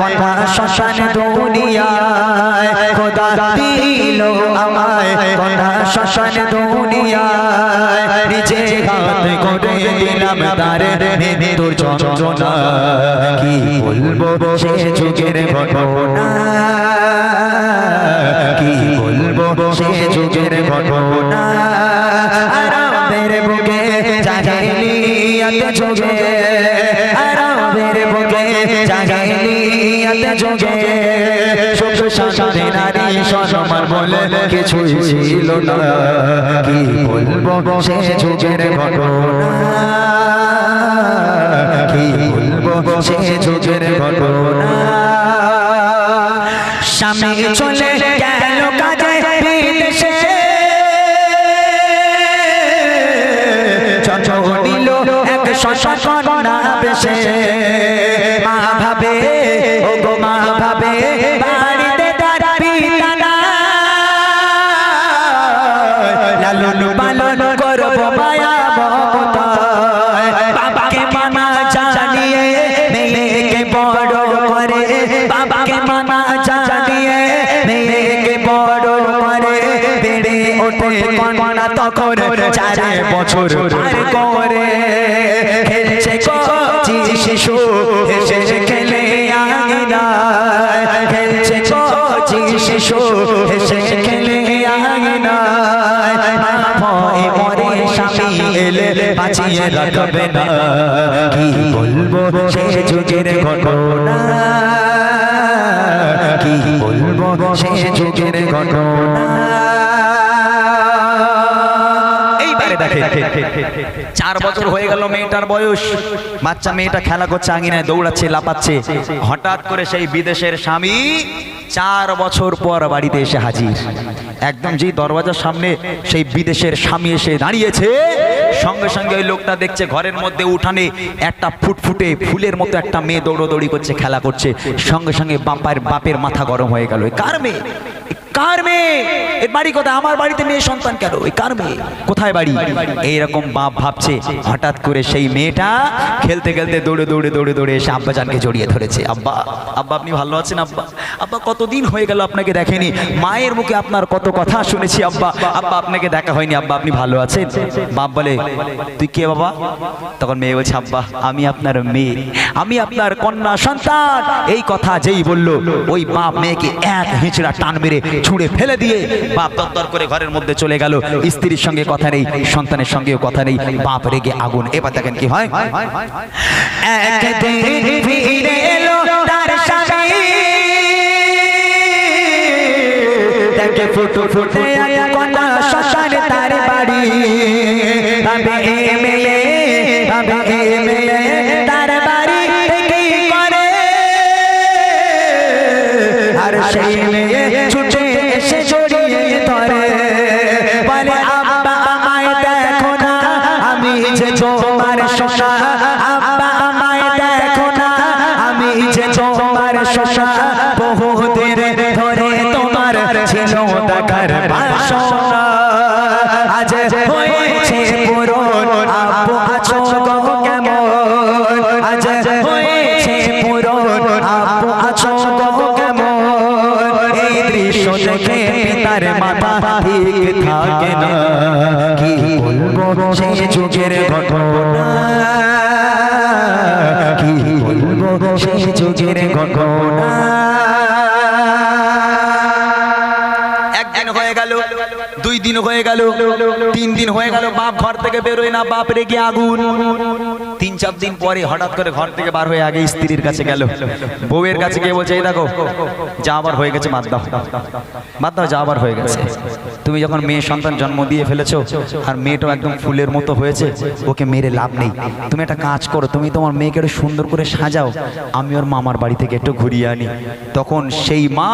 কথা শ্মশান দুনিয়ায়, খোদা দিল আমায়। কথা শ্মশান দুনিয়ায়, নিজে হাত করে দিলাম তারে মৃত্যুর যন্ত্রণা। কি বলব সে যুগের ঘটনা? ছিল না কি বলব? সে যুগের ঘটনা। কি বলব? সে যুগের ঘটনা। স্বামী চলে গেল বাবাকে মানা জানিয়ে মেয়েকে বড় করে বেড়ে ওঠে কন্যা তখন চার বছর পার করে। খেলছে কচি শিশু হেসে খেলে আঙিনায়। খেলছে কচি শিশু হেসে খেলে এলে বাঁচিয়ে রাখবে না। কি বলব সে যুগের ঘটনা? কি বলব সে যুগের চার বছর হয়ে গেল মেয়েটার বয়স। বাচ্চা মেয়েটা খেলা করছে, আঙিনায় দৌড়াচ্ছে লাপাচ্ছে হঠাৎ করে সেই বিদেশের স্বামী চার বছর পর বাড়িতে এসে হাজির। একদম যেই দরওয়াজার সামনে সেই বিদেশের স্বামী এসে দাঁড়িয়েছে, সঙ্গে সঙ্গে ওই লোকটা দেখছে ঘরের মধ্যে উঠানে একটা ফুটফুটে ফুলের মতো একটা মেয়ে দৌড়োদৌড়ি করছে, খেলা করছে, সঙ্গে সঙ্গে বাপার, বাপের মাথা গরম হয়ে গেল। কার মেয়ে? কার মেয়ে? এর বাড়ি কোথায়? আমার বাড়িতে মেয়ে সন্তান কেন? ওই কার মেয়ে? কোথায় বাড়ি? এইরকম বাপ ভাবছে, হঠাৎ করে সেই মেয়েটা খেলতে খেলতে দৌড়ে দৌড়ে দৌড়ে দৌড়ে এসে আব্বাজানকে জড়িয়ে ধরেছে। আব্বা আব্বা আপনি ভালো আছেন আব্বা? আব্বা, কতদিন হয়ে গেল আপনাকে দেখেনি? মায়ের মুখে আপনার কত কথা শুনেছি আব্বা। আব্বা, আপনাকে দেখা হয়নি। আব্বা, আপনি ভালো আছেন? বাপ বলে, তুই কে বাবা? তখন মেয়ে বলছে, আব্বা, আমি আপনার মেয়ে। আমি আপনার কন্যা সন্তান। এই কথা যেই বলল, ওই বাপ মেয়েকে এক হিঁচড়া টান মেরে ছুঁড়ে ফেলে দিয়ে বাপ দত্তর করে ঘরের মধ্যে চলে গেল। স্ত্রীর সঙ্গে কথা নেই, সন্তানের সঙ্গেও কথা নেই। বাপ রেগে আগুন। এবার দেখেন কি হয়। ঘটনা একদিন হয়ে গেল দুই দিন হয়ে গেল। তিন দিন হয়ে গেল, বাপ ঘর থেকে বেরোয় না, বাপ রেগে আগুন। তিন, চার দিন পরে হঠাৎ করে ঘর থেকে বার হয়ে আগে স্ত্রীর কাছে গেল। বউয়ের কাছে গিয়ে বলছে, এই দেখো, যা আবার হয়ে গেছে মাত দাও। মাত দাও, যা আবার হয়ে গেছে। তুমি যখন মেয়ে সন্তান জন্ম দিয়ে ফেলেছো, আর মেয়েটাও একদম ফুলের মতো হয়েছে, ওকে মেরে লাভ নেই। তুমি একটা কাজ করো, তুমি তোমার মেয়েকে একটু সুন্দর করে সাজাও। আমি ওর মামার বাড়ি থেকে একটু ঘুরিয়ে আনি। তখন সেই মা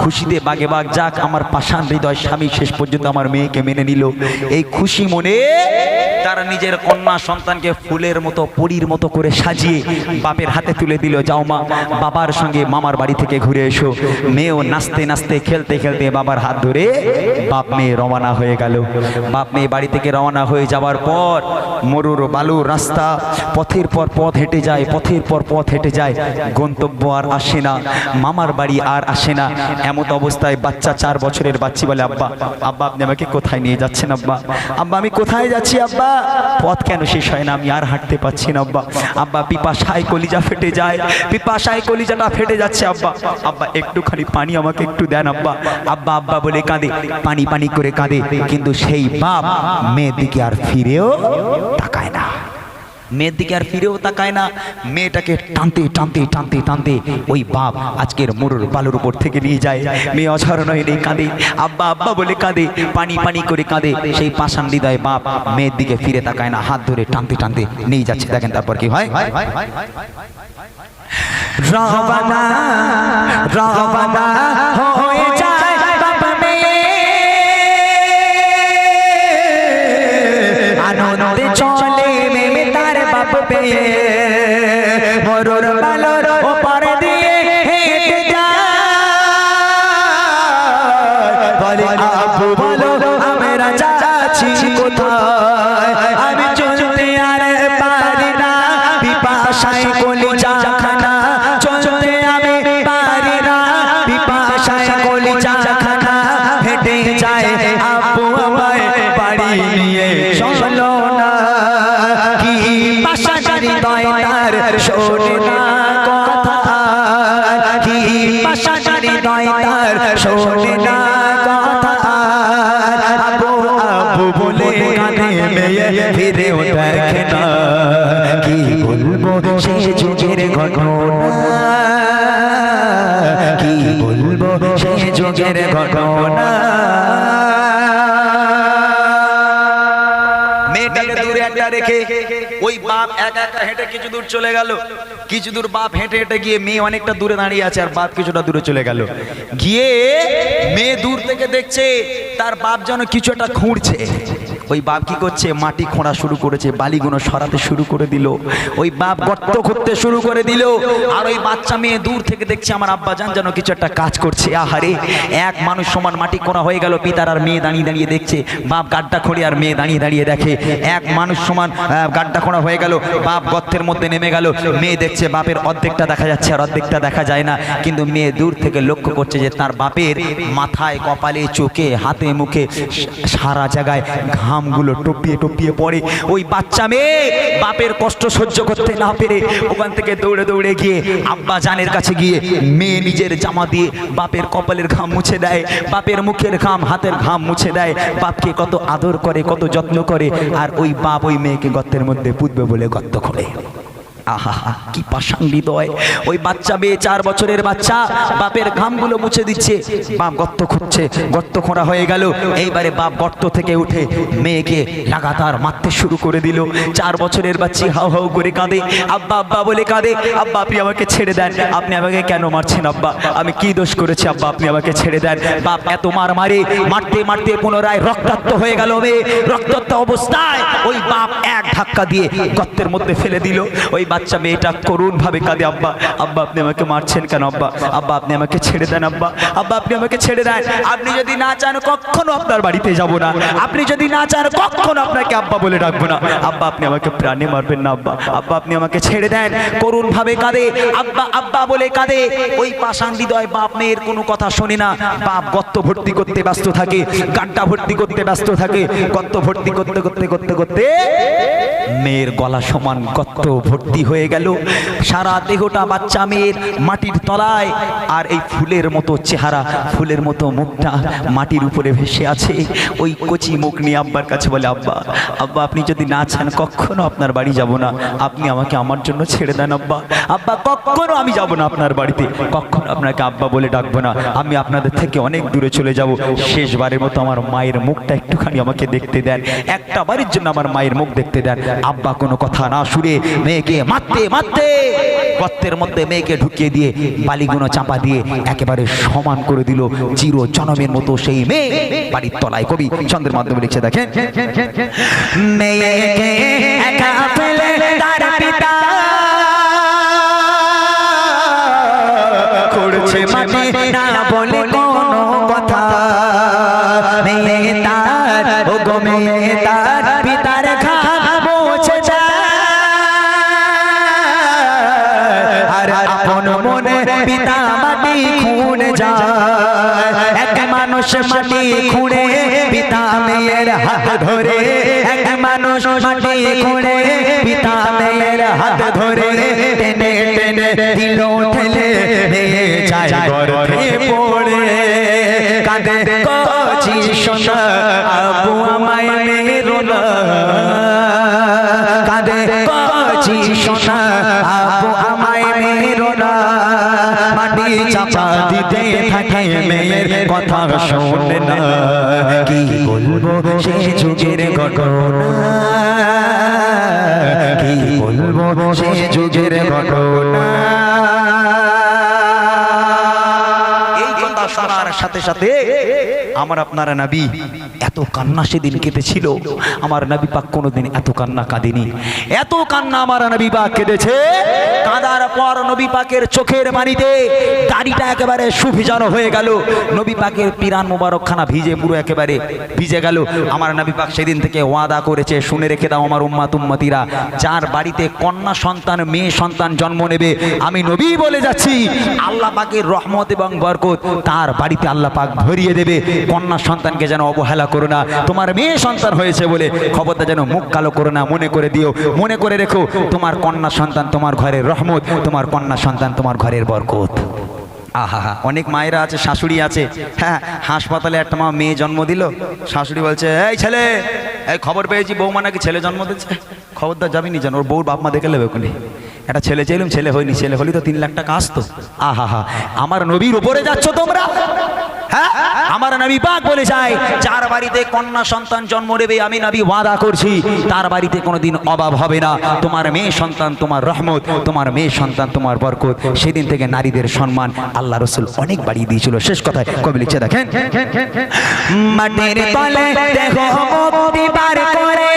খুশিতে বাগে বাগ যাক, আমার পাষাণ হৃদয় স্বামী শেষ পর্যন্ত আমার মেয়েকে মেনে নিল। এই খুশি মনে তারা নিজের কন্যা সন্তানকে ফুলের মতো, পরীর মতো করে সাজিয়ে বাপের হাতে তুলে দিল। যাও মা, বাবার সঙ্গে মামার বাড়ি থেকে ঘুরে এসো। মেয়েও নাচতে নাচতে, খেলতে খেলতে বাবার হাত ধরে বাপ মেয়ে রওনা হয়ে গেল। বাপ মেয়ে বাড়ি থেকে রওনা হয়ে যাওয়ার পর মরুর বালুর রাস্তা পথের পর পথ হেঁটে যায়, পথের পর পথ হেঁটে যায়। গন্তব্য আর আসে না, মামার বাড়ি আর আসে না। এমত অবস্থায় বাচ্চা চার বছরের বাচ্চি বলে, আব্বা আব্বা, আপনি আমাকে কোথায় নিয়ে যাচ্ছেন আব্বা আব্বা, আমি কোথায় যাচ্ছি, আব্বা? পথ কেন শেষ হয় না? আমি আর হাঁটতে পারছি না, আব্বা। আব্বা, পিপাসায় কলিজা ফেটে যায়। পিপাসায় কলিজাটা ফেটে যাচ্ছে, আব্বা। আব্বা, একটুখানি পানি আমাকে একটু দেন, আব্বা। আব্বা আব্বা বলে কাঁদে। পানি পানি করে কাঁদে। কিন্তু সেই বাপ মেয়ের দিকে আর ফিরেও তাকায় না। মেয়ের দিকে আর ফিরেও তাকায় না। মেয়েটাকে টানতে টানতে টানতে টানতে ওই বাপ আজকের মরুর বালুর উপর থেকে নিয়ে যায়। মেয়ে অঝরণ হয়ে নেই, কাঁদে। আব্বা আব্বা বলে কাঁদে, পানি পানি করে কাঁদে। সেই পাষাণ হৃদয় বাপ মেয়ের দিকে ফিরে তাকায় না, হাত ধরে টানতে টানতে নিয়ে যাচ্ছে। দেখেন তারপর কি হয়? রবানা রবানা হয়ে যায় বলে আবু বলো আমরা যাচ্ছি কোথায়? আমি চলতে আর পারি না পিপাসায় কলি চাখানা চলতে আমি পারি না পিপাসায় কলি চাখানা হেঁটে যায় আব্বু আমায় বাড়ি নিয়ে। চলো না কি পাশাচারি দয় তার শোনে না কথা। কি পাশাচারি দয় তার শোনে না। হেঁটে কিছু দূর চলে গেল। কিছু দূর বাপ হেঁটে হেঁটে গিয়ে মেয়ে অনেকটা দূরে দাঁড়িয়ে আছে আর বাপ কিছুটা দূরে চলে গেল। গিয়ে মেয়ে দূর থেকে দেখছে, তার বাপ যেন কিছু একটা খুঁড়ছে। ওই বাপ কি করছে? মাটি খোঁড়া শুরু করেছে, বালিগুলো সরাতে শুরু করে দিল। ওই বাপ গর্ত করতে শুরু করে দিল। আর ওই বাচ্চা মেয়ে দূর থেকে দেখছে আমার আব্বা জান যেন কিছু একটা কাজ করছে। আহারে, এক মানুষ সমান মাটি খোঁড়া হয়ে গেল, পিতার আর মেয়ে দাঁড়িয়ে দাঁড়িয়ে দেখছে। বাপ গাড্ডা খোঁড়ে আর মেয়ে দাঁড়িয়ে দাঁড়িয়ে দেখে। এক মানুষ সমান গাড্ডা খোঁড়া হয়ে গেল, বাপ গর্তের মধ্যে নেমে গেল। মেয়ে দেখছে বাপের অর্ধেকটা দেখা যাচ্ছে আর অর্ধেকটা দেখা যায় না। কিন্তু মেয়ে দূর থেকে লক্ষ্য করছে যে তার বাপের মাথায়, কপালে, চোখে, হাতে, মুখে সারা জায়গায় ঘামগুলো টপিয়ে টপিয়ে পড়ে। ওই বাচ্চা মেয়ে বাপের কষ্ট সহ্য করতে না পেরে ওখান থেকে দৌড়ে দৌড়ে গিয়ে আব্বা জানের কাছে গিয়ে মেয়ে নিজের জামা দিয়ে বাপের কপালের ঘাম মুছে দেয়, বাপের মুখের ঘাম, হাতের ঘাম মুছে দেয়। বাপকে কত আদর করে, কত যত্ন করে, আর ওই বাপ ওই মেয়েকে গর্তের মধ্যে পুতবে বলে গর্ত খোলে। ওই বাচ্চা মেয়ে, চার বছরের বাচ্চা, বাপের ঘামগুলো মুছে দিচ্ছে। গর্ত গর্ত খোঁড়া হয়ে বাপ থেকে উঠে মেয়েকে মারতে শুরু করে চার বছরের হাউ হাউ করে কাঁদে। আব্বা আব্বা বলে কাঁদে আমাকে ছেড়ে দেন। আপনি আমাকে কেন মারছেন, আব্বা? আমি কি দোষ করেছি, আব্বা? আপনি আমাকে ছেড়ে দেন। বাপ এত মার মারে, মারতে মারতে পুনরায় রক্তাক্ত হয়ে গেল রক্তাক্ত অবস্থায় ওই বাপ এক ধাক্কা দিয়ে গর্তের মধ্যে ফেলে দিল। ওই বাচ্চা মেয়েটা করুণ ভাবে কাঁদে, আব্বা আব্বা, আপনি আমাকে মারছেন কেন, আব্বা? আব্বা, আপনি আমাকে ছেড়ে দেন, আব্বা। আব্বা, আপনি আমাকে ছেড়ে দেন। আপনি যদি না চান কখনো আপনার বাড়িতে যাব না। আপনি যদি না চান কখনো আপনাকে আব্বা বলে ডাকবো না। আব্বা, আপনি আমাকে প্রাণে মারবেন না, আব্বা। আব্বা, আপনি আমাকে ছেড়ে দেন। করুণ ভাবে কাঁদে। আব্বা আব্বা বলে কাঁদে। ওই পাষাণ হৃদয় বাপ মেয়ের কোনো কথা শোনে না। বাপ গর্ত ভর্তি করতে ব্যস্ত থাকে, গাড্ডা ভর্তি করতে ব্যস্ত থাকে। গর্ত ভর্তি করতে করতে করতে করতে মেয়ের গলা সমান গর্ত ভর্তি হয়ে গেল। সারা দেহটা বাচ্চা মেয়ের মাটির তলায়, আর এই ফুলের মতো চেহারা, ফুলের মতো মুখটা মাটির উপরে ভেসে আছে। ওই কচি মুখ নিয়ে আব্বার কাছে বলে, আব্বা আব্বা, আপনি যদি না চান, কখনো আপনার বাড়ি যাব না। আপনি আমাকে আমার জন্য ছেড়ে দেন, আব্বা। আব্বা, কখনো আমি যাব না আপনার বাড়িতে। কখনো আপনাকে আব্বা বলে ডাকবো না। আমি আপনাদের থেকে অনেক দূরে চলে যাব। শেষবারের মতো আমার মায়ের মুখটা একটুখানি আমাকে দেখতে দেন। একটা বাড়ির জন্য আমার মায়ের মুখ দেখতে দেন। আব্বা কোনো কথা না শুনে মেয়েকে মারতে মারতে। গর্তের মধ্যে মেয়েকে ঢুকিয়ে দিয়ে বালিগুনো চাপা দিয়ে একেবারে সমান করে দিল চির জনমের মতো সেই মেয়ে। বাড়ির তলায় কবি চন্দ্রের মাধ্যমে লিখছে, দেখেন। মেয়েকে একা তার পিতা পিতা মাটি খুঁড়ে যায়। এক মানুষ মাটি খুঁড়ে পিতা মেয়ের হাত ধরে। এক মানুষ মাটি খুঁড়ে পিতা মেয়ের হাত ধরে। টেনে টেনে দিল ঠেলে পড়ে। কাঁদে আবু আমায় কাঁদে সোনা কথা শোনে না কি বলব সেই যুগের ঘটনা কি বলব সেই যুগের ঘটনা সাথে সাথে আমার আপনারা নবী এত কান্না সেদিন কেঁদেছিল। আমার নবী পাক কোনোদিন এত কান্না কাঁদেনি। এত কান্না আমার নবী পাক কেঁদেছে। কাঁদার পর নবী পাকের চোখের পানিতে দাড়িটা একেবারে সুভিজানো হয়ে গেল। নবী পাকের পিরান মোবারকখানা ভিজে পুরো একেবারে ভিজে গেল। আমার নবী পাক সেদিন থেকে ওয়াদা করেছে, শুনে রেখে দাও আমার উম্মাত উম্মতিরা, যার বাড়িতে কন্যা সন্তান, মেয়ে সন্তান জন্ম নেবে, আমি নবী বলে যাচ্ছি। আল্লাহ পাকের রহমত এবং বরকত তার বাড়িতে আল্লাহ পাক ভরিয়ে দেবে। কন্যা সন্তানকে যেন অবহেলা করো না। তোমার মেয়ে সন্তান হয়েছে বলে খবরটা যেন মুখ কালো করো না, মনে করে দিও। মনে করে রেখো, তোমার কন্যা সন্তান তোমার ঘরের রহমত, তোমার কন্যা সন্তান তোমার ঘরের বরকত। আহা অনেক মায়েরা আছে, শাশুড়ি আছে। হ্যাঁ হাসপাতালে একটা মা মেয়ে জন্ম দিল। শাশুড়ি বলছে, এই ছেলে, এই খবর পেয়েছি, বৌমা নাকি ছেলে জন্ম দিচ্ছে? খবরদার যাবি নি জান ওর বউর বাপ মা দেখে নেবে ওখানে একটা ছেলে চাইলাম ছেলে হয়নি ছেলে হলি তো তিন লাখ টাকা আসতো আহা হা আমার নবীর উপরে যাচ্ছ তোমরা হ্যাঁ আমার নবী পাক বলে যায় যার বাড়িতে কন্যা সন্তান জন্ম নেবে আমি নবী ওয়াদা করছি তার বাড়িতে কোনোদিন অভাব হবে না তোমার মেয়ে সন্তান তোমার রহমত তোমার মেয়ে সন্তান তোমার বরকত সেদিন থেকে নারীদের সম্মান আল্লাহ রসুল অনেক বাড়িয়ে দিয়েছিল শেষ কথায় কবি লিখছে দেখেন মাটির তলে করে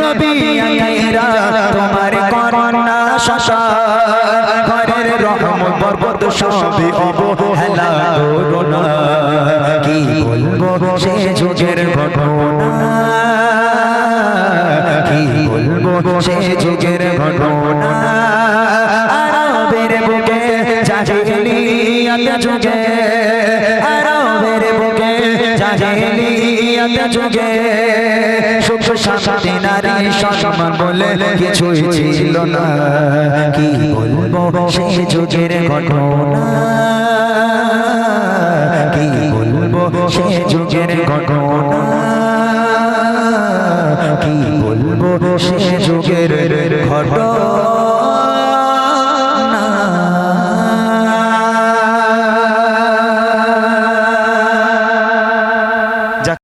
নবী আঙ্গেরা তোমার করোনা শশায় ঘরের রহম বরবত সবে অবহেলা করোনা কি বলব সে যুগের ঘটনা? ঘটনা? শান্তি নারী সম্মান বলে কিছুই ছিল না। কি বলব সেই যুগের ঘটনা? কি বলব সেই যুগের ঘটনা? কি বলব সে যুগের ঘটনা?